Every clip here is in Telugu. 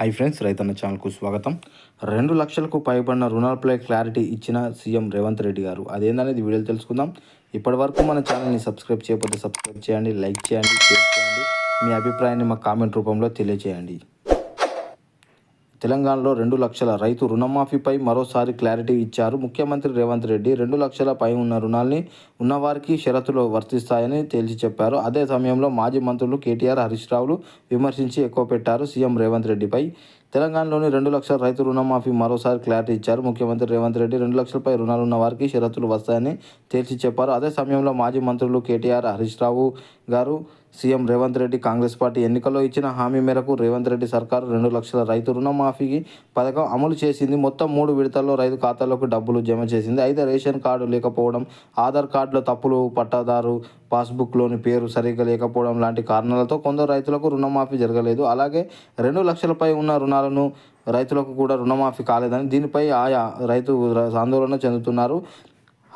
హాయ్ ఫ్రెండ్స్ రైతన్న ఛానల్కు స్వాగతం. రెండు లక్షలకు పైబడిన రుణాలపై క్లారిటీ ఇచ్చిన సీఎం రేవంత్ రెడ్డి గారు. అదేందనేది వీడియోలు తెలుసుకుందాం. ఇప్పటి వరకు మన ఛానల్ని సబ్స్క్రైబ్ చేయకపోతే సబ్స్క్రైబ్ చేయండి లైక్ చేయండి షేర్ చేయండి. మీ అభిప్రాయాన్ని మా కామెంట్ రూపంలో తెలియజేయండి తెలంగాణలో రెండు లక్షల రైతు రుణమాఫీపై మరోసారి క్లారిటీ ఇచ్చారు. ముఖ్యమంత్రి రేవంత్ రెడ్డి రెండు లక్షల పై ఉన్న రుణాల్ని ఉన్నవారికి షరతులు వర్తిస్తాయని తేల్చి చెప్పారు. అదే సమయంలో మాజీ మంత్రులు కేటీఆర్ హరీష్ రావులు విమర్శించి ఎక్కువ పెట్టారు. సీఎం రేవంత్ రెడ్డిపై తెలంగాణలోని రెండు లక్షల రైతు రుణమాఫీ మరోసారి క్లారిటీ ఇచ్చారు. ముఖ్యమంత్రి రేవంత్ రెడ్డి రెండు లక్షలపై రుణాలు ఉన్న వారికి షరతులు వస్తాయని తేల్చి చెప్పారు. అదే సమయంలో మాజీ మంత్రులు కేటీఆర్ హరీష్ రావు గారు CM Revanth Reddy Congress party ఎన్నికల్లో ఇచ్చిన హామీ మేరకు రేవంత్ రెడ్డి సర్కారు రెండు లక్షల రైతు రుణమాఫీకి పథకం అమలు చేసింది. మొత్తం మూడు విడతల్లో రైతు ఖాతాలోకి డబ్బులు జమ చేసింది. అయితే రేషన్ కార్డు లేకపోవడం ఆధార్ కార్డులో తప్పులు పట్టాదారు పాస్బుక్లోని పేరు సరిగ్గా లేకపోవడం లాంటి కారణాలతో కొందరు రైతులకు రుణమాఫీ జరగలేదు. అలాగే రెండు లక్షలపై ఉన్న రుణాలను రైతులకు కూడా రుణమాఫీ కాలేదని దీనిపై ఆయా రైతు ఆందోళన చెందుతున్నారు.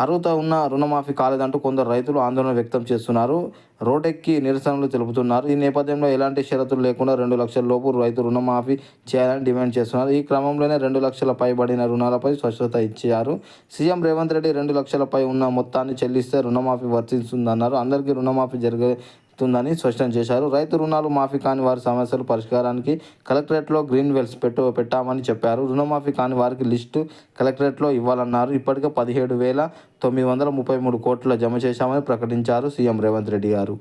అర్హత ఉన్న రుణమాఫీ కాలేదంటూ కొందరు రైతులు ఆందోళన వ్యక్తం చేస్తున్నారు. రోడ్డెక్కి నిరసనలు తెలుపుతున్నారు. ఈ నేపథ్యంలో ఎలాంటి షరతులు లేకుండా రెండు లక్షల లోపు రైతు రుణమాఫీ చేయాలని డిమాండ్ చేస్తున్నారు. ఈ క్రమంలోనే రెండు లక్షల పైబడిన రుణాలపై స్పష్టత ఇచ్చారు. సీఎం రేవంత్ రెడ్డి రెండు లక్షలపై ఉన్న మొత్తాన్ని చెల్లిస్తే రుణమాఫీ వర్తిస్తుందన్నారు. అందరికీ రుణమాఫీ జరిగే తుందని స్పష్టం చేశారు. రైతు రుణాలు మాఫీ కాని వారి సమస్యల పరిష్కారానికి కలెక్టరేట్లో గ్రీన్ వెల్స్ పెట్టు పెట్టామని చెప్పారు. రుణమాఫీ కాని వారికి లిస్టు కలెక్టరేట్లో ఇవ్వాలన్నారు. ఇప్పటికే పదిహేడు వేల తొమ్మిది వందల ముప్పై మూడు కోట్లు జమ చేశామని ప్రకటించారు సీఎం రేవంత్ రెడ్డి గారు.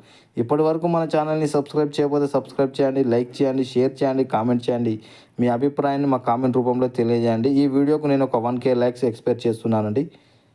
ఇప్పటి వరకు మన ఛానల్ని సబ్స్క్రైబ్ చేయకపోతే సబ్స్క్రైబ్ చేయండి లైక్ చేయండి షేర్ చేయండి కామెంట్ చేయండి. మీ అభిప్రాయాన్ని మా కామెంట్ రూపంలో తెలియజేయండి. ఈ వీడియోకు నేను ఒక వన్ కే లైక్స్ ఎక్స్పెక్ట్ చేస్తున్నానండి.